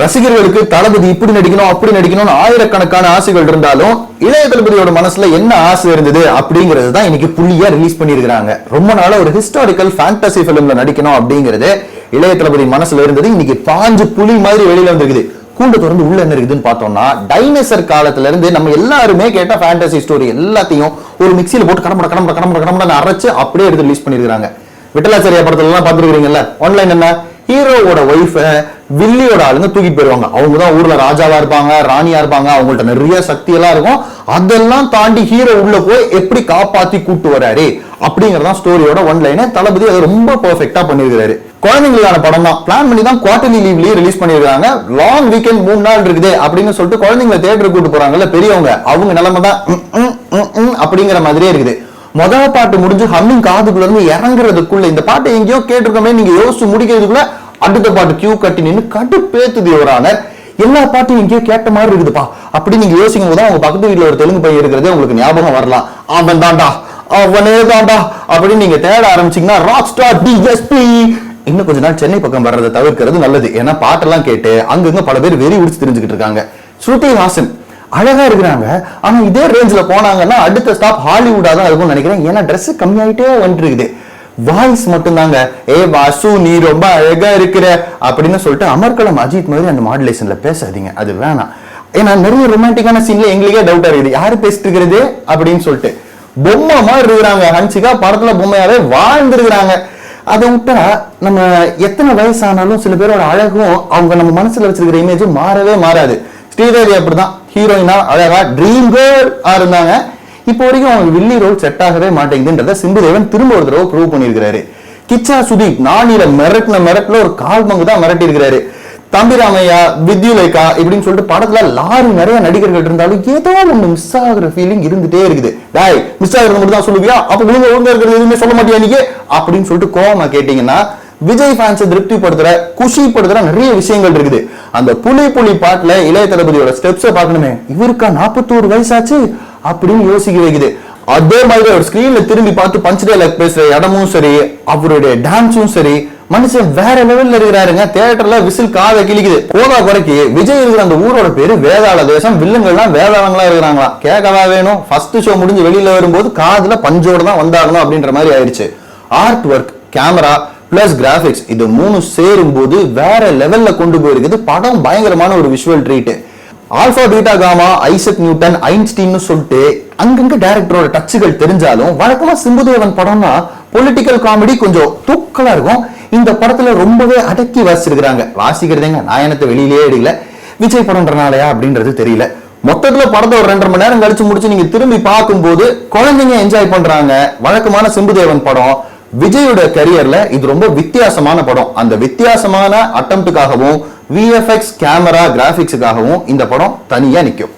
ரசிகர்களுக்கு தளபதி இப்படி நடிக்கணும் அப்படி நடிக்கணும்னு ஆயிரக்கணக்கான ஆசைகள் இருந்தாலும் இளைய தளபதியோட மனசுல என்ன ஆசை இருந்தது அப்படிங்கிறது தான் இன்னைக்கு புள்ளியா ரிலீஸ் பண்ணியிருக்கிறாங்க. ரொம்ப நாளா ஒரு ஹிஸ்டாரிக்கல் ஃபேண்டசி பிலிம்ல நடிக்கணும் அப்படிங்கிறது இளைய தளபதி மனசுல இருந்தது. இன்னைக்கு பாஞ்சு புலி மாதிரி வெளியில வந்திருக்குது. கூண்டு திறந்து உள்ள என்ன இருக்குதுன்னு பார்த்தோம்னா டைனசர் காலத்துல இருந்து நம்ம எல்லாருமே கேட்ட ஃபேண்டசி ஸ்டோரி எல்லாத்தையும் ஒரு மிக்சியில போட்டு கடம்பட கடம்பட கடம்பட கடம்பட அரைச்சு அப்படியே எடுத்து ரிலீஸ் பண்ணிருக்காங்க விட்டலாச்சாரியா படத்துல எல்லாம் பார்த்துருக்கீங்கல்ல ஆன்லைன் என்ன ஹீரோவோட ஒய்ஃப வில்லியோட ஆளுங்க தூக்கி போயிருவாங்க அவங்க தான் ஊர்ல ராஜாவா இருப்பாங்க ராணியா இருப்பாங்க அவங்கள்ட்ட நிறைய சக்தி எல்லாம் இருக்கும். அதெல்லாம் தாண்டி ஹீரோ உள்ள போய் எப்படி காப்பாத்தி கூட்டு வராரு அப்படிங்கறதா ஸ்டோரியோட ஒன் லைனை தளபதி அதை ரொம்ப பர்ஃபெக்டா பண்ணிருக்காரு குழந்தைங்களுக்கான படம் தான். பிளான் பண்ணி தான் குவார்டர்லி லீவ்லயே ரிலீஸ் பண்ணிருக்காங்க லாங் வீக்கெண்ட் மூணு நாள் இருக்குது அப்படின்னு சொல்லிட்டு குழந்தைங்களை தேட்டர் கூட்டு போறாங்கல்ல பெரியவங்க. அவங்க நிலைமை தான் ம், ம், ம், அப்படிங்கிற மாதிரியே இருக்குது. முதல் பாட்டு முடிஞ்சு ஹம்மிங் காதுக்குள்ள இருந்து இறங்குறதுக்குள்ள இந்த பாட்டை எங்கேயோ கேட்டிருக்கோமே நீங்க யோசிச்சு முடிக்கிறதுக்குள்ள அடுத்த பாட்டு கியூ கட்டி நின்னு கடுப்பேத்துது யுவரானர் எல்லா பாட்டையும் எங்கேயோ கேட்ட மாதிரி இருக்குதுப்பா. அப்படி நீங்க யோசிக்கும் போது அவங்க பக்கத்து வீட்டுல ஒரு தெலுங்கு பையன் இருக்கிறதே உங்களுக்கு ஞாபகம் வரலாம். அவன் தாண்டா அவனே தாண்டா அப்படின்னு நீங்க தேட ஆரம்பிச்சீங்கன்னா ராக் ஸ்டார் டிஎஸ்பி இன்னும் கொஞ்ச நாள் சென்னை பக்கம் வர்றதை தவிர்க்கிறது நல்லது. ஏன்னா பாட்டெல்லாம் கேட்டு அங்கங்க பல பேர் வெறி உடிச்சு தெரிஞ்சுக்கிட்டு இருக்காங்க. ஸ்ருதி ஹாசன் அழகா இருக்கிறாங்க. ஆனா இதே ரேஞ்சில் போனாங்கன்னா அடுத்த ஸ்டாப் ஹாலிவுட்டா தான் இருக்கும்னு நினைக்கிறேன். ஏன்னா ட்ரெஸ் கம்மியாயிட்டே வந்துருக்குது. வாய்ஸ் மட்டும்தாங்க. ஏ வாசு நீ ரொம்ப அழகா இருக்கிற அப்படின்னு சொல்லிட்டு அமர்கலம் அஜித் மாதிரி அந்த மாடுலேஷன்ல பேசாதீங்க. அது வேணாம். ஏன்னா நிறைய ரொமான்டிக்கான சீன்ல எங்களுக்கே டவுட்டா இருக்குது. யாரு பேசிட்டு இருக்கிறது? அப்படின்னு சொல்லிட்டு. பொம்மை மாதிரி இருக்கிறாங்க. ஹன்சிகா படத்துல பொம்மையாவே வாழ்ந்துருக்கிறாங்க. அதை விட்டா நம்ம எத்தனை வயசானாலும் சில பேரோட அழகும் அவங்க நம்ம மனசுல வச்சிருக்கிற இமேஜும் மாறவே மாறாது. ஸ்ரீதேவி அப்படிதான். ஹீரோயினா அழகா ட்ரீம் கேர்ள் இருந்தாங்க. இப்போ வரைக்கும் அவங்க வில்லி ரோல் செட் ஆகவே மாட்டேங்குதுன்றத சிம்புதேவன் திரும்ப ஒரு தடவை ப்ரூவ் பண்ணியிருக்கிறாரு. கிச்சா சுதீப் நானில மிரட்டின மிரட்டில் ஒரு கால் பங்கு தான் மிரட்டி இருக்கிறாரு தம்பிராமையா வித்யுலேகா இப்படின்னு சொல்லிட்டு படத்துல லாரி நிறைய நடிகர்கள் இருந்தாலும் ஏதோ ஒன்று மிஸ் ஆகுற ஃபீலிங் இருந்துட்டே இருக்குது. டாய் மிஸ் ஆகுறது மட்டும் தான் சொல்லுவியா? அப்ப விழுங்க ஒழுங்கா இருக்கிறது எதுவுமே சொல்ல மாட்டியா நீங்க அப்படின்னு சொல்லிட்டு கோவமா கேட்டீங்கன்னா விஜய் ஃபேன்ஸை திருப்திப்படுத்துற குஷிப்படுத்துற நிறைய விஷயங்கள் இருக்குது. அந்த புலி புலி பாட்டுல இளைய தளபதியோட ஸ்டெப்ஸை பார்க்கணுமே. இவருக்கா நாற்பத்தோரு வயசாச்சு? அப்படின்னு யோசிக்க வைக்குது. அதே மாதிரி ஒரு ஸ்கிரீன்ல திரும்பி பார்த்து பஞ்ச் டைலாக் பேசுற இடமும் சரி அவருடைய டான்ஸும் சரி மனுஷன் வேற லெவல்ல இருக்கிறாருங்க. தியேட்டர்ல விசில் காதை கிழிக்குது. போதா குறைக்கு. விஜய் இருக்கிற அந்த ஊரோட பேரு வேதாள தேசம். வில்லங்கள்லாம் வேதாளங்களா இருக்கிறாங்களா கேட்கவா வேணும்? ஃபர்ஸ்ட் ஷோ முடிஞ்சு வெளியில வரும்போது காதுல பஞ்சோட தான் வந்தாகணும் அப்படின்ற மாதிரி ஆயிடுச்சு. Art work camera plus graphics இது மூணு சேரும் போது வேற லெவல்ல கொண்டு போயிருக்குது. படம் பயங்கரமான ஒரு visual treat alpha beta gamma Isaac Newton ஐன்ஸ்டீன்னு சொல்லிட்டு அங்கங்க டேரக்டரோட டச்சுகள் தெரிஞ்சாலும் வழக்கமா சிம்புதேவன் படம்னா பொலிட்டிக்கல் காமெடி கொஞ்சம் தூக்கலா இருக்கும். இந்த படத்துல ரொம்பவே அடக்கி வாசிச்சிருக்கிறாங்க. வாசிக்கிறதுங்க நாயனத்தை வெளியிலேயே எடுக்கல. விஜய் படம்ன்றனாலயா அப்படின்றது தெரியல. மொத்தத்துல படத்தை ஒரு ரெண்டரை மணி நேரம் கழிச்சு முடிச்சு நீங்க திரும்பி பார்க்கும்போது குழந்தைங்க என்ஜாய் பண்றாங்க. வழக்கமான சிம்புதேவன் படம். விஜயோட கரியர்ல இது ரொம்ப வித்தியாசமான படம். அந்த வித்தியாசமான அட்டம்ப்டுக்காகவும் விஎஃப்எக்ஸ் கேமரா கிராபிக்ஸுக்காகவும் இந்த படம் தனியா நிக்கும்.